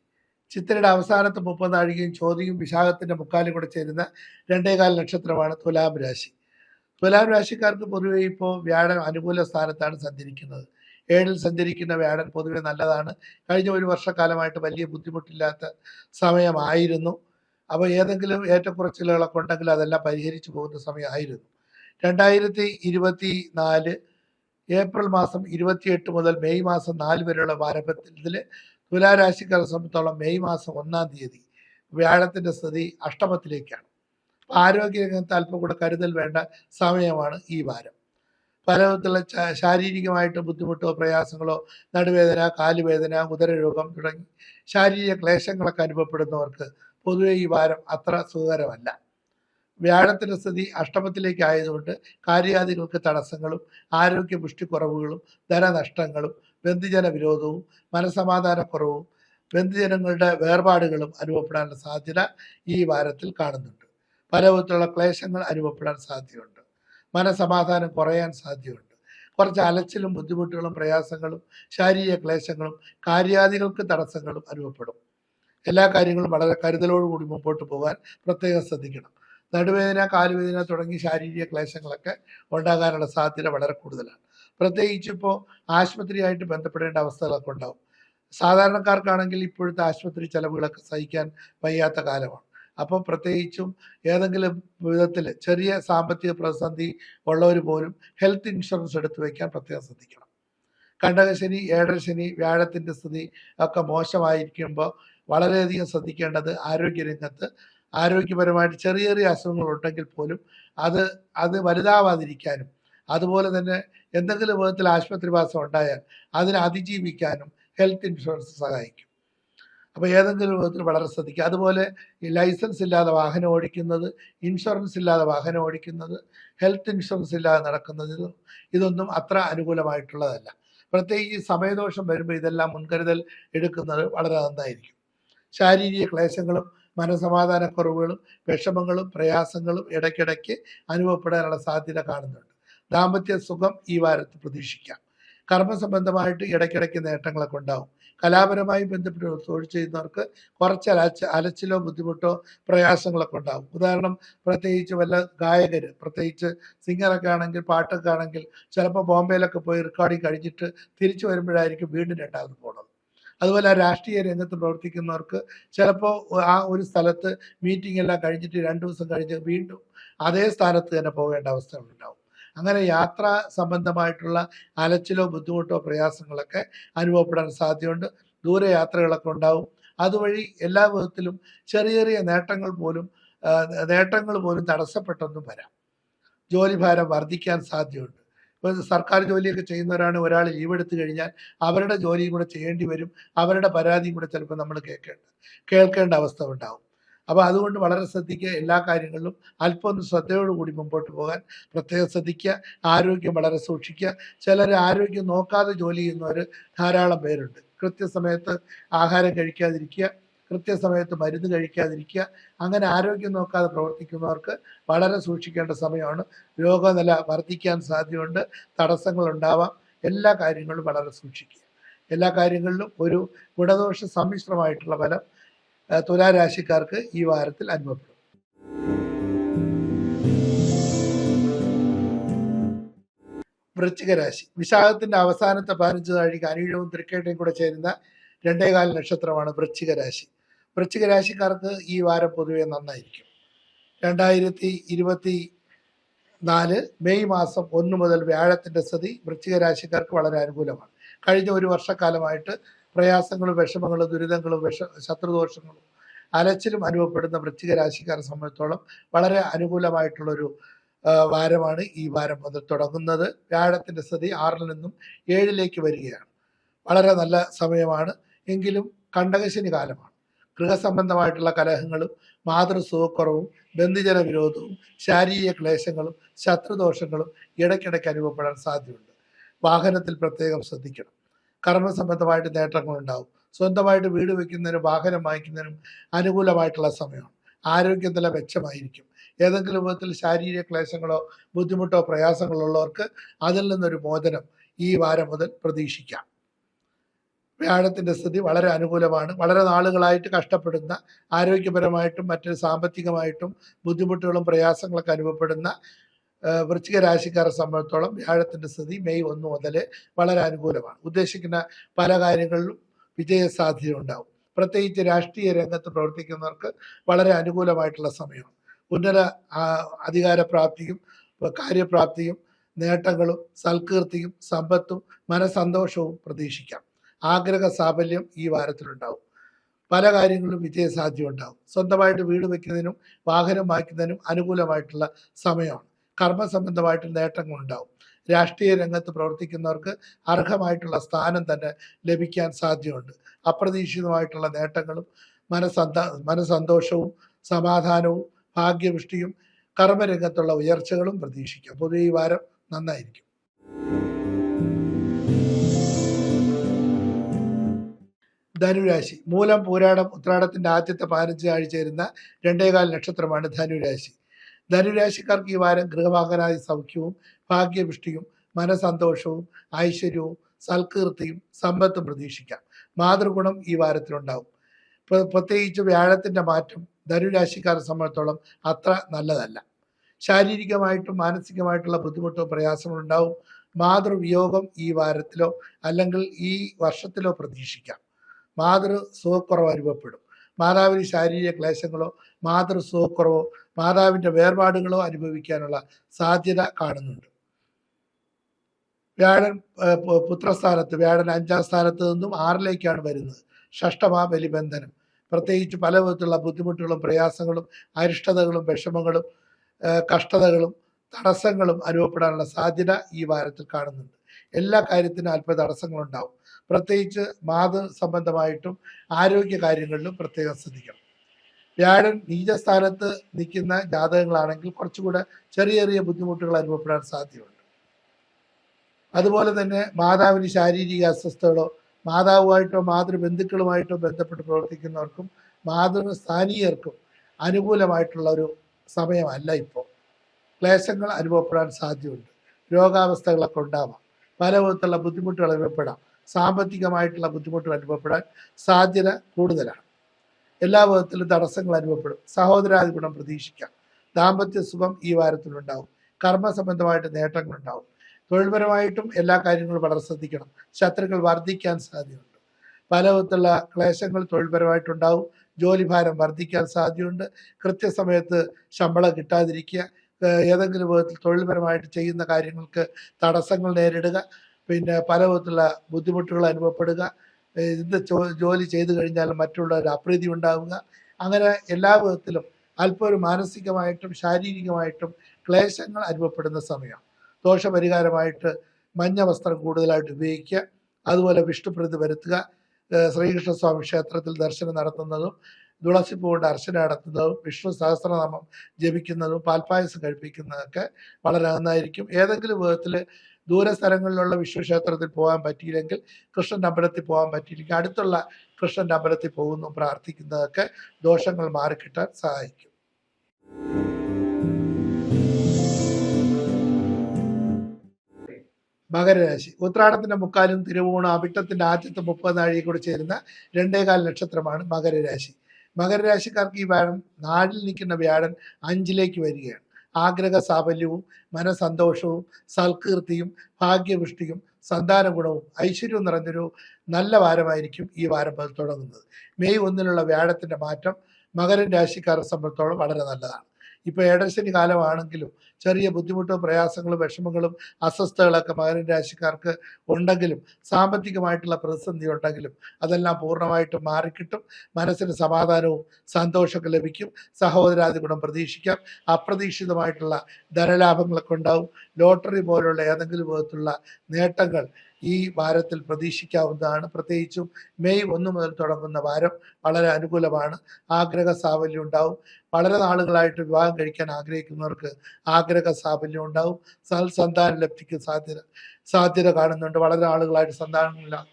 S1: ചിത്രയുടെ അവസാനത്തെ മുപ്പത് നാഴികയും ചോദ്യയും വിശാഖത്തിന്റെ മുക്കാലും കൂടെ ചേരുന്ന രണ്ടേകാൽ നക്ഷത്രമാണ് തുലാം രാശി. തുലാം രാശിക്കാർക്ക് പൊതുവെ ഇപ്പോൾ വ്യാഴം അനുകൂല സ്ഥാനത്താണ് സഞ്ചരിക്കുന്നത്. ഏഴിൽ സഞ്ചരിക്കുന്ന വ്യാഴൻ പൊതുവെ നല്ലതാണ്. കഴിഞ്ഞ ഒരു വർഷക്കാലമായിട്ട് വലിയ ബുദ്ധിമുട്ടില്ലാത്ത സമയമായിരുന്നു. അപ്പോൾ ഏതെങ്കിലും ഏറ്റക്കുറച്ചിലുകളൊക്കെ ഉണ്ടെങ്കിൽ അതെല്ലാം പരിഹരിച്ചു പോകുന്ന സമയമായിരുന്നു. രണ്ടായിരത്തി ഇരുപത്തി നാല് ഏപ്രിൽ മാസം ഇരുപത്തിയെട്ട് മുതൽ മെയ് മാസം നാല് വരെയുള്ള വാരപത്തിൽ തുലാരാശിക്കാരെ സംബന്ധിച്ചോളം മെയ് മാസം ഒന്നാം തീയതി വ്യാഴത്തിന്റെ സ്ഥിതി അഷ്ടമത്തിലേക്കാണ്. ആരോഗ്യരംഗത്ത് അല്പം കൂടെ കരുതൽ വേണ്ട സമയമാണ് ഈ വാരം. പല വിധത്തിലുള്ള ച- ശാരീരികമായിട്ട് ബുദ്ധിമുട്ടോ പ്രയാസങ്ങളോ നടുവേദന കാലുവേദന ഉദരരോഗം തുടങ്ങി ശാരീരിക ക്ലേശങ്ങളൊക്കെ അനുഭവപ്പെടുന്നവർക്ക് പൊതുവെ ഈ വാരം അത്ര സുഖകരമല്ല. വ്യാഴത്തിന്റെ സ്ഥിതി അഷ്ടമത്തിലേക്ക് ആയതുകൊണ്ട് കാര്യാദികൾക്ക് തടസ്സങ്ങളും ആരോഗ്യ പുഷ്ടിക്കുറവുകളും ധനനഷ്ടങ്ങളും ബന്ധുജന വിരോധവും മനസമാധാനക്കുറവും ബന്ധുജനങ്ങളുടെ വേർപാടുകളും അനുഭവപ്പെടാനുള്ള സാധ്യത ഈ വാരത്തിൽ കാണുന്നുണ്ട്. പല വിധത്തിലുള്ള ക്ലേശങ്ങൾ അനുഭവപ്പെടാൻ സാധ്യതയുണ്ട്. മനസമാധാനം കുറയാൻ സാധ്യതയുണ്ട്. കുറച്ച് അലച്ചിലും ബുദ്ധിമുട്ടുകളും പ്രയാസങ്ങളും ശാരീരിക ക്ലേശങ്ങളും കാര്യാദികൾക്ക് തടസ്സങ്ങളും അനുഭവപ്പെടും. എല്ലാ കാര്യങ്ങളും വളരെ കരുതലോടുകൂടി മുമ്പോട്ട് പോകാൻ പ്രത്യേകം ശ്രദ്ധിക്കണം. നടുവേദന കാലുവേദന തുടങ്ങി ശാരീരിക ക്ലേശങ്ങളൊക്കെ ഉണ്ടാകാനുള്ള സാധ്യത വളരെ കൂടുതലാണ്. പ്രത്യേകിച്ച് ഇപ്പോൾ ആശുപത്രിയായിട്ട് ബന്ധപ്പെടേണ്ട അവസ്ഥകളൊക്കെ ഉണ്ടാവും. സാധാരണക്കാർക്കാണെങ്കിൽ ഇപ്പോഴത്തെ ആശുപത്രി ചെലവുകളൊക്കെ സഹിക്കാൻ വയ്യാത്ത കാലമാണ്. അപ്പോൾ പ്രത്യേകിച്ചും ഏതെങ്കിലും വിധത്തിൽ ചെറിയ സാമ്പത്തിക പ്രതിസന്ധി ഉള്ളവർ പോലും ഹെൽത്ത് ഇൻഷുറൻസ് എടുത്തു വയ്ക്കാൻ പ്രത്യേകം ശ്രദ്ധിക്കണം. കണ്ടകശനി ഏഴരശനി വ്യാഴത്തിന്റെ സ്ഥിതി ഒക്കെ മോശമായിരിക്കുമ്പോൾ വളരെയധികം ശ്രദ്ധിക്കേണ്ടത് ആരോഗ്യരംഗത്ത് ആരോഗ്യപരമായിട്ട് ചെറിയ ചെറിയ അസുഖങ്ങൾ ഉണ്ടെങ്കിൽ പോലും അത് അത് വലുതാവാതിരിക്കാനും അതുപോലെ തന്നെ എന്തെങ്കിലും വിധത്തിൽ ആശുപത്രിവാസം ഉണ്ടായാൽ അതിനെ അതിജീവിക്കാനും ഹെൽത്ത് ഇൻഷുറൻസ് സഹായിക്കും. അപ്പോൾ ഏതെങ്കിലും വിധത്തിൽ വളരെ ശ്രദ്ധിക്കുക. അതുപോലെ ഈ ലൈസൻസ് ഇല്ലാതെ വാഹനം ഓടിക്കുന്നത് ഇൻഷുറൻസ് ഇല്ലാതെ വാഹനം ഓടിക്കുന്നത് ഹെൽത്ത് ഇൻഷുറൻസ് ഇല്ലാതെ നടക്കുന്നത് ഇതും ഇതൊന്നും അത്ര അനുകൂലമായിട്ടുള്ളതല്ല. പ്രത്യേകിച്ച് ഈ സമയദോഷം വരുമ്പോൾ ഇതെല്ലാം മുൻകരുതൽ എടുക്കുന്നത് വളരെ നന്നായിരിക്കും. ശാരീരിക ക്ലേശങ്ങളും മനസമാധാനക്കുറവുകളും വിഷമങ്ങളും പ്രയാസങ്ങളും ഇടയ്ക്കിടയ്ക്ക് അനുഭവപ്പെടാനുള്ള സാധ്യത കാണുന്നുണ്ട്. ദാമ്പത്യ സുഖം ഈ വാരത്തിൽ പ്രതീക്ഷിക്കാം. കർമ്മസംബന്ധമായിട്ട് ഇടയ്ക്കിടയ്ക്ക് നേട്ടങ്ങളൊക്കെ ഉണ്ടാവും. കലാപരമായി ബന്ധപ്പെട്ട് തൊഴിൽ ചെയ്യുന്നവർക്ക് കുറച്ച് അലച്ച അലച്ചിലോ ബുദ്ധിമുട്ടോ പ്രയാസങ്ങളൊക്കെ ഉണ്ടാകും ഉദാഹരണം പ്രത്യേകിച്ച് വല്ല ഗായകർ പ്രത്യേകിച്ച് സിംഗറൊക്കെ ആണെങ്കിൽ പാട്ടൊക്കെ ആണെങ്കിൽ ചിലപ്പോൾ ബോംബെയിലൊക്കെ പോയി റെക്കോർഡിങ് കഴിഞ്ഞിട്ട് തിരിച്ചു വരുമ്പോഴായിരിക്കും വീണ്ടും രണ്ടാമത് പോകണം അതുപോലെ രാഷ്ട്രീയ രംഗത്ത് പ്രവർത്തിക്കുന്നവർക്ക് ചിലപ്പോൾ ആ ഒരു സ്ഥലത്ത് മീറ്റിംഗ് എല്ലാം കഴിഞ്ഞിട്ട് രണ്ട് ദിവസം കഴിഞ്ഞ് വീണ്ടും അതേ സ്ഥാനത്ത് തന്നെ പോകേണ്ട അവസ്ഥ ഉണ്ടാവും അങ്ങനെ യാത്രാ സംബന്ധമായിട്ടുള്ള അലച്ചിലോ ബുദ്ധിമുട്ടോ പ്രയാസങ്ങളൊക്കെ അനുഭവപ്പെടാൻ സാധ്യതയുണ്ട്. ദൂരയാത്രകളൊക്കെ ഉണ്ടാവും. അതുവഴി എല്ലാ വിധത്തിലും ചെറിയ ചെറിയ നേട്ടങ്ങൾ പോലും നേട്ടങ്ങൾ പോലും തടസ്സപ്പെട്ടെന്നും വരാം. ജോലിഭാരം വർദ്ധിക്കാൻ സാധ്യതയുണ്ട്. ഇപ്പോൾ സർക്കാർ ജോലിയൊക്കെ ചെയ്യുന്നവരാണ് ഒരാൾ ലീവ് കഴിഞ്ഞാൽ അവരുടെ ജോലിയും കൂടെ ചെയ്യേണ്ടി വരും. അവരുടെ പരാതിയും കൂടെ ചിലപ്പോൾ നമ്മൾ കേൾക്കേണ്ട കേൾക്കേണ്ട അവസ്ഥ ഉണ്ടാവും. അപ്പോൾ അതുകൊണ്ട് വളരെ ശ്രദ്ധിക്കുക എല്ലാ കാര്യങ്ങളിലും അല്പം ശ്രദ്ധയോടുകൂടി മുമ്പോട്ട് പോകാൻ. പ്രത്യേകം ശ്രദ്ധിക്കുക ആരോഗ്യം വളരെ സൂക്ഷിക്കുക. ചിലർ ആരോഗ്യം നോക്കാതെ ജോലി ചെയ്യുന്നവർ ധാരാളം പേരുണ്ട്. കൃത്യസമയത്ത് ആഹാരം കഴിക്കാതിരിക്കുക കൃത്യസമയത്ത് മരുന്ന് കഴിക്കാതിരിക്കുക അങ്ങനെ ആരോഗ്യം നോക്കാതെ പ്രവർത്തിക്കുന്നവർക്ക് വളരെ സൂക്ഷിക്കേണ്ട സമയമാണ്. രോഗനില വർദ്ധിക്കാൻ സാധ്യതയുണ്ട് തടസ്സങ്ങൾ ഉണ്ടാവാം എല്ലാ കാര്യങ്ങളും വളരെ സൂക്ഷിക്കുക. എല്ലാ കാര്യങ്ങളിലും ഒരു ഗുണദോഷ സമ്മിശ്രമായിട്ടുള്ള ഫലം തുലാരാശിക്കാർക്ക് ഈ വാരത്തിൽ അനുഭവപ്പെടും. വൃശ്ചിക രാശി വിശാഖത്തിന്റെ അവസാനത്തെ പതിനഞ്ച് നാഴിക അനീഴവും തൃക്കേട്ടയും കൂടെ ചേരുന്ന രണ്ടേകാല നക്ഷത്രമാണ് വൃശ്ചിക രാശി വൃശ്ചിക രാശിക്കാർക്ക് ഈ വാരം പൊതുവെ നന്നായിരിക്കും. രണ്ടായിരത്തി ഇരുപത്തി നാല് മെയ് മാസം ഒന്ന് മുതൽ വ്യാഴത്തിന്റെ സ്ഥിതി വൃശ്ചിക രാശിക്കാർക്ക് വളരെ അനുകൂലമാണ്. കഴിഞ്ഞ ഒരു വർഷക്കാലമായിട്ട് പ്രയാസങ്ങളും വിഷമങ്ങളും ദുരിതങ്ങളും വിഷ ശത്രുദോഷങ്ങളും അലച്ചിലും അനുഭവപ്പെടുന്ന വൃശ്ചിക രാശിക്കാരെ സംബന്ധിച്ചോളം വളരെ അനുകൂലമായിട്ടുള്ളൊരു വാരമാണ് ഈ വാരം മുതൽ തുടങ്ങുന്നത്. വ്യാഴത്തിന്റെ സ്ഥിതി ആറിൽ നിന്നും ഏഴിലേക്ക് വരികയാണ്. വളരെ നല്ല സമയമാണ്. എങ്കിലും കണ്ടകശനി കാലമാണ്. ഗൃഹസംബന്ധമായിട്ടുള്ള കലഹങ്ങളും മാതൃസുഖക്കുറവും ബന്ധുജന വിരോധവും ശാരീരിക ക്ലേശങ്ങളും ശത്രുദോഷങ്ങളും ഇടയ്ക്കിടയ്ക്ക് അനുഭവപ്പെടാൻ സാധ്യതയുണ്ട്. വാഹനത്തിൽ പ്രത്യേകം ശ്രദ്ധിക്കണം. കർമ്മസംബന്ധമായിട്ട് നേട്ടങ്ങളുണ്ടാവും. സ്വന്തമായിട്ട് വീട് വയ്ക്കുന്നതിനും വാഹനം വാങ്ങിക്കുന്നതിനും അനുകൂലമായിട്ടുള്ള സമയമാണ്. ആരോഗ്യനില മെച്ചമായിരിക്കും. ഏതെങ്കിലും വിധത്തിൽ ശാരീരിക ക്ലേശങ്ങളോ ബുദ്ധിമുട്ടോ പ്രയാസങ്ങളോ ഉള്ളവർക്ക് അതിൽ നിന്നൊരു മോചനം ഈ വാരം മുതൽ പ്രതീക്ഷിക്കാം. വ്യാഴത്തിന്റെ സ്ഥിതി വളരെ അനുകൂലമാണ്. വളരെ നാളുകളായിട്ട് കഷ്ടപ്പെടുന്ന ആരോഗ്യപരമായിട്ടും മറ്റൊരു സാമ്പത്തികമായിട്ടും ബുദ്ധിമുട്ടുകളും പ്രയാസങ്ങളൊക്കെ അനുഭവപ്പെടുന്ന വൃശ്ചിക രാശിക്കാരെ സംബന്ധിച്ചോളം വ്യാഴത്തിന്റെ സ്ഥിതി മെയ് ഒന്ന് മുതൽ വളരെ അനുകൂലമാണ്. ഉദ്ദേശിക്കുന്ന പല കാര്യങ്ങളിലും വിജയ സാധ്യത ഉണ്ടാവും. പ്രത്യേകിച്ച് രാഷ്ട്രീയ രംഗത്ത് പ്രവർത്തിക്കുന്നവർക്ക് വളരെ അനുകൂലമായിട്ടുള്ള സമയമാണ്. ഉന്നത അധികാരപ്രാപ്തിയും കാര്യപ്രാപ്തിയും നേട്ടങ്ങളും സൽകീർത്തിയും സമ്പത്തും മനസന്തോഷവും പ്രതീക്ഷിക്കാം. ആഗ്രഹ സാഫല്യം ഈ വാരത്തിലുണ്ടാവും. പല കാര്യങ്ങളും വിജയസാധ്യത ഉണ്ടാവും. സ്വന്തമായിട്ട് വീട് വയ്ക്കുന്നതിനും വാഹനം വാങ്ങിക്കുന്നതിനും അനുകൂലമായിട്ടുള്ള സമയമാണ്. കർമ്മസംബന്ധമായിട്ട് നേട്ടങ്ങൾ ഉണ്ടാവും രാഷ്ട്രീയ രംഗത്ത് പ്രവർത്തിക്കുന്നവർക്ക് അർഹമായിട്ടുള്ള സ്ഥാനം തന്നെ ലഭിക്കാൻ സാധ്യതയുണ്ട്. അപ്രതീക്ഷിതമായിട്ടുള്ള നേട്ടങ്ങളും മനസന്ത മനസന്തോഷവും സമാധാനവും ഭാഗ്യവൃഷ്ടിയും കർമ്മരംഗത്തുള്ള ഉയർച്ചകളും പ്രതീക്ഷിക്കാം. പൊതുവെ ഈ വാരം നന്നായിരിക്കും. ധനുരാശി. മൂലം പൂരാടം ഉത്രാടത്തിന്റെ ആദ്യത്തെ പതിനഞ്ച് ആഴ്ച ചേരുന്ന രണ്ടേകാൽ നക്ഷത്രമാണ് ധനുരാശി. ധനുരാശിക്കാർക്ക് ഈ വാരം ഗൃഹവാഹനാദി സൗഖ്യവും ഭാഗ്യപുഷ്ടിയും മനസന്തോഷവും ഐശ്വര്യവും സൽകീർത്തിയും സമ്പത്തും പ്രതീക്ഷിക്കാം. മാതൃഗുണം ഈ വാരത്തിലുണ്ടാവും. പ്ര- പ്രത്യേകിച്ച് വ്യാഴത്തിന്റെ മാറ്റം ധനുരാശിക്കാരെ സംബന്ധിച്ചോളം അത്ര നല്ലതല്ല. ശാരീരികമായിട്ടും മാനസികമായിട്ടുള്ള ബുദ്ധിമുട്ടോ പ്രയാസങ്ങളോ ഉണ്ടാവും. മാതൃവിയോഗം ഈ വാരത്തിലോ അല്ലെങ്കിൽ ഈ വർഷത്തിലോ പ്രതീക്ഷിക്കാം. മാതൃ സുഖക്കുറവ് അനുഭവപ്പെടും. മാതാവിന് ശാരീരിക ക്ലേശങ്ങളോ മാതൃ സുഖക്കുറവോ മാതാവിന്റെ വേർപാടുകളോ അനുഭവിക്കാനുള്ള സാധ്യത കാണുന്നുണ്ട്. വ്യാഴൻ പുത്രസ്ഥാനത്ത് വ്യാഴൻ അഞ്ചാം സ്ഥാനത്ത് നിന്നും ആറിലേക്കാണ് വരുന്നത്. ഷഷ്ടമാ ബലിബന്ധനം പ്രത്യേകിച്ച് പല വിധത്തിലുള്ള ബുദ്ധിമുട്ടുകളും പ്രയാസങ്ങളും അരിഷ്ടതകളും വിഷമങ്ങളും കഷ്ടതകളും തടസ്സങ്ങളും അനുഭവപ്പെടാനുള്ള സാധ്യത ഈ വാരത്തിൽ കാണുന്നുണ്ട്. എല്ലാ കാര്യത്തിനും അല്പ തടസ്സങ്ങളുണ്ടാവും. പ്രത്യേകിച്ച് മാതൃ സംബന്ധമായിട്ടും ആരോഗ്യ കാര്യങ്ങളിലും പ്രത്യേകം ശ്രദ്ധിക്കണം. വ്യാഴൻ നീചസ്ഥാനത്ത് നിൽക്കുന്ന ജാതകങ്ങളാണെങ്കിൽ കുറച്ചുകൂടെ ചെറിയ ചെറിയ ബുദ്ധിമുട്ടുകൾ അനുഭവപ്പെടാൻ സാധ്യതയുണ്ട്. അതുപോലെ തന്നെ മാതാവിന് ശാരീരിക അസ്വസ്ഥതകളോ മാതാവുമായിട്ടോ മാതൃബന്ധുക്കളുമായിട്ടോ ബന്ധപ്പെട്ട് പ്രവർത്തിക്കുന്നവർക്കും മാതൃസ്ഥാനീയർക്കും അനുകൂലമായിട്ടുള്ള ഒരു സമയമല്ല ഇപ്പോൾ. ക്ലേശങ്ങൾ അനുഭവപ്പെടാൻ സാധ്യതയുണ്ട്. രോഗാവസ്ഥകളൊക്കെ ഉണ്ടാവാം. പല വിധത്തിലുള്ള ബുദ്ധിമുട്ടുകൾ അനുഭവപ്പെടാം. സാമ്പത്തികമായിട്ടുള്ള ബുദ്ധിമുട്ടുകൾ അനുഭവപ്പെടാൻ സാധ്യത കൂടുതലാണ്. എല്ലാ വിധത്തിലും തടസ്സങ്ങൾ അനുഭവപ്പെടും. സഹോദരാദി ഗുണം പ്രതീക്ഷിക്കാം. ദാമ്പത്യ സുഖം ഈ വാരത്തിലുണ്ടാവും. കർമ്മ സംബന്ധമായിട്ട് നേട്ടങ്ങളുണ്ടാവും. തൊഴിൽപരമായിട്ടും എല്ലാ കാര്യങ്ങളും വളരെ ശ്രദ്ധിക്കണം. ശത്രുക്കൾ വർദ്ധിക്കാൻ സാധ്യതയുണ്ട്. പല വിധത്തിലുള്ള ക്ലേശങ്ങൾ തൊഴിൽപരമായിട്ടുണ്ടാവും. ജോലിഭാരം വർദ്ധിക്കാൻ സാധ്യതയുണ്ട്. കൃത്യസമയത്ത് ശമ്പളം കിട്ടാതിരിക്കുക. ഏതെങ്കിലും വിധത്തിൽ തൊഴിൽപരമായിട്ട് ചെയ്യുന്ന കാര്യങ്ങൾക്ക് തടസ്സങ്ങൾ നേരിടുക. പിന്നെ പല വിധത്തിലുള്ള ബുദ്ധിമുട്ടുകൾ അനുഭവപ്പെടുക. ഇത് ജോലി ചെയ്തു കഴിഞ്ഞാൽ മറ്റുള്ളവർ അപ്രീതി ഉണ്ടാവുക. അങ്ങനെ എല്ലാ വിധത്തിലും അല്പം ഒരു മാനസികമായിട്ടും ശാരീരികമായിട്ടും ക്ലേശങ്ങൾ അനുഭവപ്പെടുന്ന സമയം. ദോഷപരിഹാരമായിട്ട് മഞ്ഞ വസ്ത്രം കൂടുതലായിട്ട് ഉപയോഗിക്കുക. അതുപോലെ വിഷ്ണുപ്രതി വരുത്തുക ശ്രീകൃഷ്ണസ്വാമി ക്ഷേത്രത്തിൽ ദർശനം നടത്തുന്നതും തുളസിപ്പൂ അർച്ചന നടത്തുന്നതും വിഷ്ണു സഹസ്രനാമം ജപിക്കുന്നതും പാൽപ്പായസം കഴിപ്പിക്കുന്നതൊക്കെ വളരെ നന്നായിരിക്കും. ഏതെങ്കിലും വിധത്തിൽ ദൂരസ്ഥലങ്ങളിലുള്ള വിശ്വക്ഷേത്രത്തിൽ പോകാൻ പറ്റിയില്ലെങ്കിൽ കൃഷ്ണന്റെ അമ്പലത്തിൽ പോകാൻ പറ്റിയില്ലെങ്കിൽ അടുത്തുള്ള കൃഷ്ണന്റെ അമ്പലത്തിൽ പോകുന്നു പ്രാർത്ഥിക്കുന്നതൊക്കെ ദോഷങ്ങൾ മാറിക്കിട്ടാൻ സഹായിക്കും. മകരരാശി. ഉത്രാടത്തിന്റെ മുക്കാലും തിരുവോണം അവിട്ടത്തിന്റെ ആദ്യത്തെ മുപ്പത് നാഴിയെ കൂടി ചേരുന്ന രണ്ടേകാൽ നക്ഷത്രമാണ് മകരരാശി. മകരരാശിക്കാർക്ക് ഈ വ്യാഴം നാടിൽ നിൽക്കുന്ന വ്യാഴൻ അഞ്ചിലേക്ക് വരികയാണ്. ആഗ്രഹ സാഫല്യവും മനസന്തോഷവും സൽകീർത്തിയും ഭാഗ്യപുഷ്ടിയും സന്താന ഗുണവും ഐശ്വര്യവും നിറഞ്ഞൊരു നല്ല വാരമായിരിക്കും ഈ വാരം തുടങ്ങുന്നത്. മെയ് ഒന്നിലുള്ള വ്യാഴത്തിന്റെ മാറ്റം മകരൻ രാശിക്കാരെ സംബന്ധിച്ചോളം വളരെ നല്ലതാണ്. ഇപ്പോൾ ഏടശനി കാലമാണെങ്കിലും ചെറിയ ബുദ്ധിമുട്ടും പ്രയാസങ്ങളും വിഷമങ്ങളും അസ്വസ്ഥതകളൊക്കെ മകരൻ രാശിക്കാർക്ക് ഉണ്ടെങ്കിലും സാമ്പത്തികമായിട്ടുള്ള പ്രതിസന്ധി ഉണ്ടെങ്കിലും അതെല്ലാം പൂർണമായിട്ടും മാറിക്കിട്ടും. മനസ്സിന് സമാധാനവും സന്തോഷമൊക്കെ ലഭിക്കും. സഹോദരാദി ഗുണം പ്രതീക്ഷിക്കാം. അപ്രതീക്ഷിതമായിട്ടുള്ള ധനലാഭങ്ങളൊക്കെ ഉണ്ടാവും. ലോട്ടറി പോലുള്ള ഏതെങ്കിലും വിധത്തിലുള്ള നേട്ടങ്ങൾ ഈ വാരത്തിൽ പ്രതീക്ഷിക്കാവുന്നതാണ്. പ്രത്യേകിച്ചും മെയ് ഒന്ന് മുതൽ തുടങ്ങുന്ന വാരം വളരെ അനുകൂലമാണ്. ആഗ്രഹ സാഫല്യം ഉണ്ടാവും. വളരെ നാളുകളായിട്ട് വിവാഹം കഴിക്കാൻ ആഗ്രഹിക്കുന്നവർക്ക് ആഗ്രഹ സാഫല്യം ഉണ്ടാവും സന്താന ലബ്ധിക്ക് സാധ്യത സാധ്യത കാണുന്നുണ്ട്. വളരെ ആളുകളായിട്ട് സന്താനങ്ങളില്ല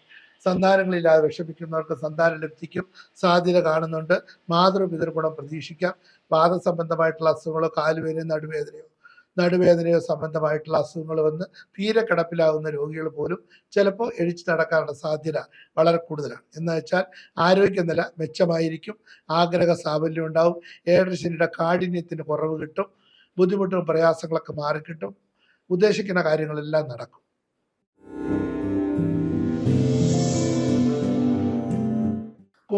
S1: സന്താനങ്ങളില്ലാതെ വിഷമിക്കുന്നവർക്ക് സന്താന ലബ്ധിക്കും സാധ്യത കാണുന്നുണ്ട്. മാതൃപിതൃ ഗുണം പ്രതീക്ഷിക്കാം. വാദസംബന്ധമായിട്ടുള്ള അസുഖങ്ങളോ കാലുവേദനയോ നടുവേദനയോ നടുവേദനയോ സംബന്ധമായിട്ടുള്ള അസുഖങ്ങൾ വന്ന് തീരെ കിടപ്പിലാകുന്ന രോഗികൾ പോലും ചിലപ്പോൾ എഴിച്ചു നടക്കാനുള്ള സാധ്യത വളരെ കൂടുതലാണ്. എന്ന് വെച്ചാൽ ആരോഗ്യനില മെച്ചമായിരിക്കും ആഗ്രഹ സാഫല്യം ഉണ്ടാവും ഏഴരശനിയുടെ കാഠിന്യത്തിന് കുറവ് കിട്ടും ബുദ്ധിമുട്ടും പ്രയാസങ്ങളൊക്കെ മാറിക്കിട്ടും ഉദ്ദേശിക്കുന്ന കാര്യങ്ങളെല്ലാം നടക്കും.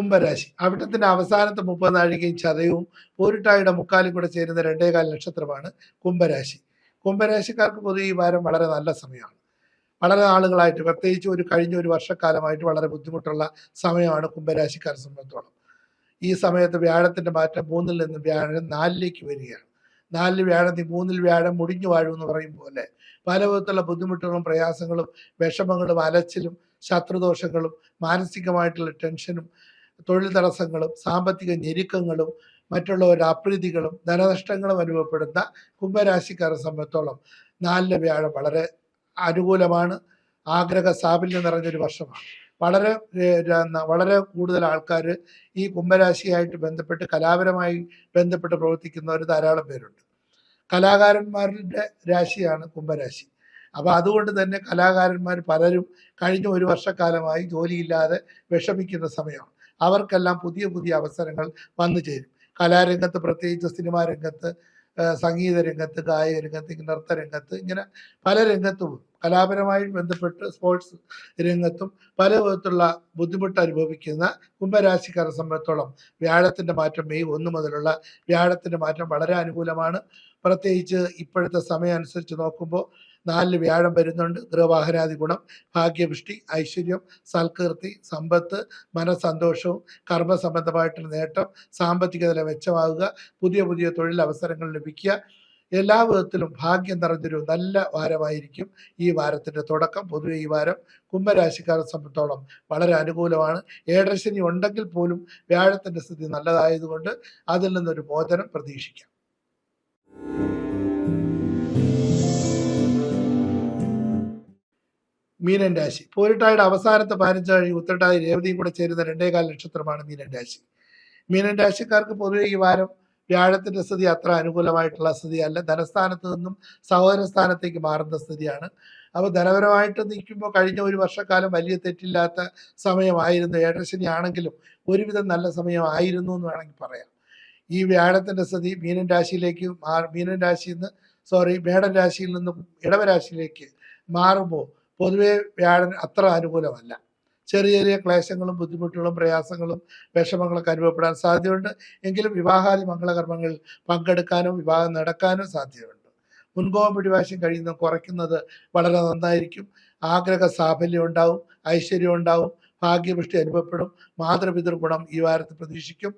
S1: കുംഭരാശി. അവിടത്തിന്റെ അവസാനത്തെ മുപ്പത് നാഴികയും ചതയവും പോരിട്ടായുടെ മുക്കാലും കൂടെ ചേരുന്ന രണ്ടേകാൽ നക്ഷത്രമാണ് കുംഭരാശി. കുംഭരാശിക്കാർക്ക് പൊതുവെ ഈ വാരം വളരെ നല്ല സമയമാണ്. വളരെ നാളുകളായിട്ട് പ്രത്യേകിച്ച് ഒരു കഴിഞ്ഞ ഒരു വർഷക്കാലമായിട്ട് വളരെ ബുദ്ധിമുട്ടുള്ള സമയമാണ് കുംഭരാശിക്കാരെ സംബന്ധിച്ചോളം. ഈ സമയത്ത് വ്യാഴത്തിന്റെ മാറ്റം മൂന്നിൽ നിന്ന് വ്യാഴം നാലിലേക്ക് വരികയാണ്. നാലിൽ വ്യാഴം നീ മൂന്നിൽ വ്യാഴം മുടിഞ്ഞു വാഴും എന്ന് പറയും പോലെ പല വിധത്തിലുള്ള ബുദ്ധിമുട്ടുകളും പ്രയാസങ്ങളും വിഷമങ്ങളും അലച്ചിലും ശത്രുദോഷങ്ങളും മാനസികമായിട്ടുള്ള ടെൻഷനും തൊഴിൽ തടസ്സങ്ങളും സാമ്പത്തിക ഞെരുക്കങ്ങളും മറ്റുള്ളവരുടെ അപ്രീതികളും ധനനഷ്ടങ്ങളും അനുഭവപ്പെടുന്ന കുംഭരാശിക്കാരെ സംബന്ധിച്ചോളം നാലിലെ വ്യാഴം വളരെ അനുകൂലമാണ്. ആഗ്രഹ സാഫല്യം നിറഞ്ഞൊരു വർഷമാണ്. വളരെ വളരെ കൂടുതൽ ആൾക്കാർ ഈ കുംഭരാശിയായിട്ട് ബന്ധപ്പെട്ട് കലാപരമായി ബന്ധപ്പെട്ട് പ്രവർത്തിക്കുന്നവർ ധാരാളം പേരുണ്ട്. കലാകാരന്മാരുടെ രാശിയാണ് കുംഭരാശി. അപ്പോൾ അതുകൊണ്ട് തന്നെ കലാകാരന്മാർ പലരും കഴിഞ്ഞ ഒരു വർഷക്കാലമായി ജോലിയില്ലാതെ വിഷമിക്കുന്ന സമയമാണ്. അവർക്കെല്ലാം പുതിയ പുതിയ അവസരങ്ങൾ വന്നു ചേരും. കലാരംഗത്ത് പ്രത്യേകിച്ച് സിനിമാ രംഗത്ത് സംഗീത രംഗത്ത് ഗായക രംഗത്ത് നൃത്ത രംഗത്ത് ഇങ്ങനെ പല രംഗത്തും കലാപരമായി ബന്ധപ്പെട്ട് സ്പോർട്സ് രംഗത്തും പല വിധത്തിലുള്ള ബുദ്ധിമുട്ട് അനുഭവിക്കുന്ന കുംഭരാശിക്കാരെ സംബന്ധിച്ചോളം വ്യാഴത്തിന്റെ മാറ്റം മെയ് ഒന്ന് മുതലുള്ള വ്യാഴത്തിന്റെ മാറ്റം വളരെ അനുകൂലമാണ്. പ്രത്യേകിച്ച് ഇപ്പോഴത്തെ സമയം അനുസരിച്ച് നോക്കുമ്പോൾ നാലിൽ വ്യാഴം വരുന്നുണ്ട്. ഗൃഹവാഹനാദി ഗുണം ഭാഗ്യപുഷ്ടി ഐശ്വര്യം സൽകീർത്തി സമ്പത്ത് മനസ്സന്തോഷവും കർമ്മ സംബന്ധമായിട്ടുള്ള നേട്ടം സാമ്പത്തിക നില മെച്ചമാകുക പുതിയ പുതിയ തൊഴിൽ അവസരങ്ങൾ ലഭിക്കുക. എല്ലാ വിധത്തിലും ഭാഗ്യം നിറഞ്ഞൊരു നല്ല വാരമായിരിക്കും ഈ വാരത്തിന്റെ തുടക്കം. പൊതുവെ ഈ വാരം കുംഭരാശിക്കാരെ സംബന്ധിച്ചോളം വളരെ അനുകൂലമാണ്. ഏഴരശനി ഉണ്ടെങ്കിൽ പോലും വ്യാഴത്തിന്റെ സ്ഥിതി നല്ലതായതുകൊണ്ട് അതിൽ നിന്നൊരു മോചനം പ്രതീക്ഷിക്കാം. മീനൻ രാശി. പോരിട്ടായുടെ അവസാനത്തെ പതിനഞ്ച് കഴിഞ്ഞ് ഉത്തരട്ടാതി രേവതിയും കൂടെ ചേരുന്ന രണ്ടേകാൽ നക്ഷത്രമാണ് മീനൻ രാശി. മീനൻ രാശിക്കാർക്ക് പൊതുവെ ഈ വാരം വ്യാഴത്തിന്റെ സ്ഥിതി അത്ര അനുകൂലമായിട്ടുള്ള സ്ഥിതിയല്ല. ധനസ്ഥാനത്ത് നിന്നും സഹോദര സ്ഥാനത്തേക്ക് മാറുന്ന സ്ഥിതിയാണ്. അപ്പോൾ ധനപരമായിട്ട് നിൽക്കുമ്പോൾ കഴിഞ്ഞ ഒരു വർഷക്കാലം വലിയ തെറ്റില്ലാത്ത സമയമായിരുന്നു. ഏഴരശനി ആണെങ്കിലും ഒരുവിധം നല്ല സമയമായിരുന്നു എന്ന് വേണമെങ്കിൽ പറയാം. ഈ വ്യാഴത്തിന്റെ സ്ഥിതി മീനൻ രാശിയിലേക്ക് മാ മീനൻ രാശിയിൽ നിന്ന് സോറി മേടൻ രാശിയിൽ നിന്നും ഇടവരാശിയിലേക്ക് മാറുമ്പോൾ പൊതുവെ വ്യാഴൻ അത്ര അനുകൂലമല്ല. ചെറിയ ചെറിയ ക്ലേശങ്ങളും ബുദ്ധിമുട്ടുകളും പ്രയാസങ്ങളും വിഷമങ്ങളൊക്കെ അനുഭവപ്പെടാൻ സാധ്യതയുണ്ട്. എങ്കിലും വിവാഹാദി മംഗളകർമ്മങ്ങളിൽ പങ്കെടുക്കാനും വിവാഹം നടക്കാനും സാധ്യതയുണ്ട്. മുൻകോപം പിടിവാശം കഴിയുന്ന കുറയ്ക്കുന്നത് വളരെ നന്നായിരിക്കും. ആഗ്രഹ സാഫല്യം ഉണ്ടാവും ഐശ്വര്യം ഉണ്ടാവും ഭാഗ്യപുഷ്ടി അനുഭവപ്പെടും മാതൃപിതൃ ഗുണം ഈ വാരത്തിൽ പ്രതീക്ഷിക്കും.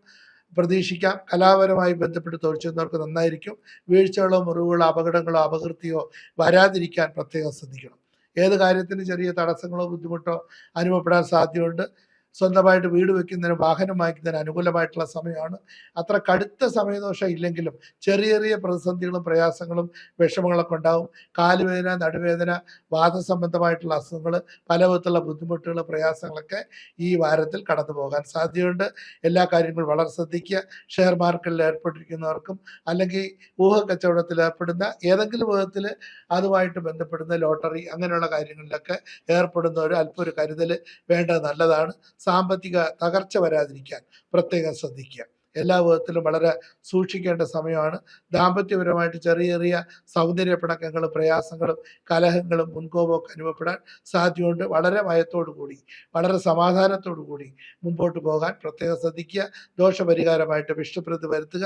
S1: പ്രതീക്ഷിക്കാം. കലാപരമായി ബന്ധപ്പെട്ട് തൊഴിൽ ചെയ്യുന്നവർക്ക് നന്നായിരിക്കും. വീഴ്ചകളോ മുറിവുകളോ അപകടങ്ങളോ അപകീർത്തിയോ വരാതിരിക്കാൻ പ്രത്യേകം ശ്രദ്ധിക്കണം. ഏത് കാര്യത്തിന് ചെറിയ തടസ്സങ്ങളോ ബുദ്ധിമുട്ടോ അനുഭവപ്പെടാൻ സാധ്യതയുണ്ട്. സ്വന്തമായിട്ട് വീട് വെക്കുന്നതിന് വാഹനം വാങ്ങിക്കുന്നതിന് അനുകൂലമായിട്ടുള്ള സമയമാണ്. അത്ര കടുത്ത സമയദോഷം ഇല്ലെങ്കിലും ചെറിയ ചെറിയ പ്രതിസന്ധികളും പ്രയാസങ്ങളും വിഷമങ്ങളൊക്കെ ഉണ്ടാവും. കാലുവേദന നടുവേദന വാദസംബന്ധമായിട്ടുള്ള അസുഖങ്ങൾ പല വിധത്തിലുള്ള ബുദ്ധിമുട്ടുകൾ പ്രയാസങ്ങളൊക്കെ ഈ വാരത്തിൽ കടന്നു പോകാൻ സാധ്യതയുണ്ട്. എല്ലാ കാര്യങ്ങളും വളരെ ശ്രദ്ധിക്കുക. ഷെയർ മാർക്കറ്റിൽ ഏർപ്പെട്ടിരിക്കുന്നവർക്കും അല്ലെങ്കിൽ ഊഹ കച്ചവടത്തിൽ ഏർപ്പെടുന്ന ഏതെങ്കിലും വിധത്തിൽ അതുമായിട്ട് ബന്ധപ്പെടുന്ന ലോട്ടറി അങ്ങനെയുള്ള കാര്യങ്ങളിലൊക്കെ ഏർപ്പെടുന്നവർ അല്പം ഒരു കരുതൽ വേണ്ടത് നല്ലതാണ്. സാമ്പത്തിക തകർച്ച വരാതിരിക്കാൻ പ്രത്യേകം ശ്രദ്ധിക്കുക. എല്ലാ വിധത്തിലും വളരെ സൂക്ഷിക്കേണ്ട സമയമാണ്. ദാമ്പത്യപരമായിട്ട് ചെറിയ ചെറിയ സൗന്ദര്യ പിണക്കങ്ങളും പ്രയാസങ്ങളും കലഹങ്ങളും മുൻകോപമൊക്കെ അനുഭവപ്പെടാൻ സാധ്യതയുണ്ട്. വളരെ ഭയത്തോടു കൂടി വളരെ സമാധാനത്തോടു കൂടി മുമ്പോട്ട് പോകാൻ പ്രത്യേകം ശ്രദ്ധിക്കുക. ദോഷപരിഹാരമായിട്ട് വിഷ്ണുപ്രതി വരുത്തുക.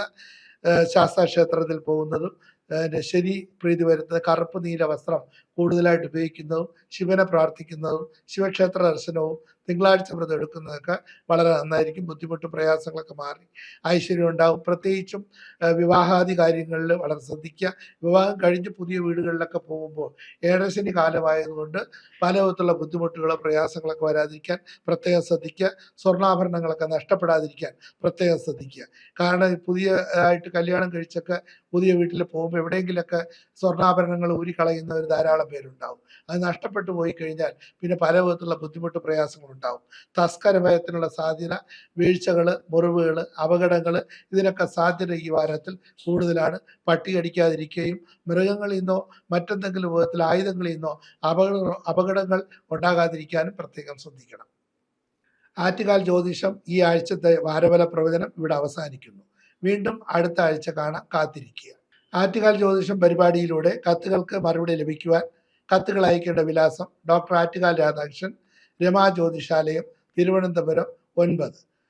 S1: ശാസ്താക്ഷേത്രത്തിൽ പോകുന്നതും ശരി പ്രീതി വരുത്തുന്ന കറുപ്പ് നീല വസ്ത്രം കൂടുതലായിട്ട് ഉപയോഗിക്കുന്നതും ശിവനെ പ്രാർത്ഥിക്കുന്നതും ശിവക്ഷേത്ര ദർശനവും തിങ്കളാഴ്ച വ്രതം എടുക്കുന്നതൊക്കെ വളരെ നന്നായിരിക്കും. ബുദ്ധിമുട്ട് പ്രയാസങ്ങളൊക്കെ മാറി. ഐശ്വര്യം ഉണ്ടാവും. പ്രത്യേകിച്ചും വിവാഹാദി കാര്യങ്ങളിൽ വളരെ ശ്രദ്ധിക്കുക. വിവാഹം കഴിഞ്ഞ് പുതിയ വീടുകളിലൊക്കെ പോകുമ്പോൾ ഏഴശനി കാലമായതുകൊണ്ട് പല വിധത്തിലുള്ള ബുദ്ധിമുട്ടുകളോ പ്രയാസങ്ങളൊക്കെ വരാതിരിക്കാൻ പ്രത്യേകം ശ്രദ്ധിക്കുക. സ്വർണാഭരണങ്ങളൊക്കെ നഷ്ടപ്പെടാതിരിക്കാൻ പ്രത്യേകം ശ്രദ്ധിക്കുക. കാരണം പുതിയ ആയിട്ട് കല്യാണം കഴിച്ചൊക്കെ പുതിയ വീട്ടിൽ പോകുമ്പോൾ എവിടെയെങ്കിലൊക്കെ സ്വർണാഭരണങ്ങൾ ഒരു ധാരാളം പേരുണ്ടാവും. അത് നഷ്ടപ്പെട്ടു പോയി കഴിഞ്ഞാൽ പിന്നെ പല വിധത്തിലുള്ള ബുദ്ധിമുട്ട് പ്രയാസങ്ങളുണ്ടാവും തസ്കര ഭയത്തിനുള്ള സാധ്യത വീഴ്ചകൾ മുറിവുകൾ അപകടങ്ങൾ ഇതിനൊക്കെ സാധ്യത ഈ വാരത്തിൽ കൂടുതലാണ്. പട്ടി കടിക്കാതിരിക്കുകയും മൃഗങ്ങളിൽ നിന്നോ മറ്റെന്തെങ്കിലും വിധത്തിൽ ആയുധങ്ങളിൽ നിന്നോ അപകട അപകടങ്ങൾ ഉണ്ടാകാതിരിക്കാനും പ്രത്യേകം ശ്രദ്ധിക്കണം. ആറ്റുകാൽ ജ്യോതിഷം ഈ ആഴ്ചത്തെ വാരഫല പ്രവചനം ഇവിടെ അവസാനിക്കുന്നു. വീണ്ടും അടുത്ത ആഴ്ച കാണാൻ കാത്തിരിക്കുക. ആറ്റുകാൽ ജ്യോതിഷം പരിപാടിയിലൂടെ കത്തുകൾക്ക് മറുപടി ലഭിക്കുവാൻ കത്തുകൾ അയക്കേണ്ട വിലാസം ഡോക്ടർ ആറ്റുകാൽ രാധാകൃഷ്ണൻ രമാ ജ്യോതിഷാലയം തിരുവനന്തപുരം ഒൻപത്.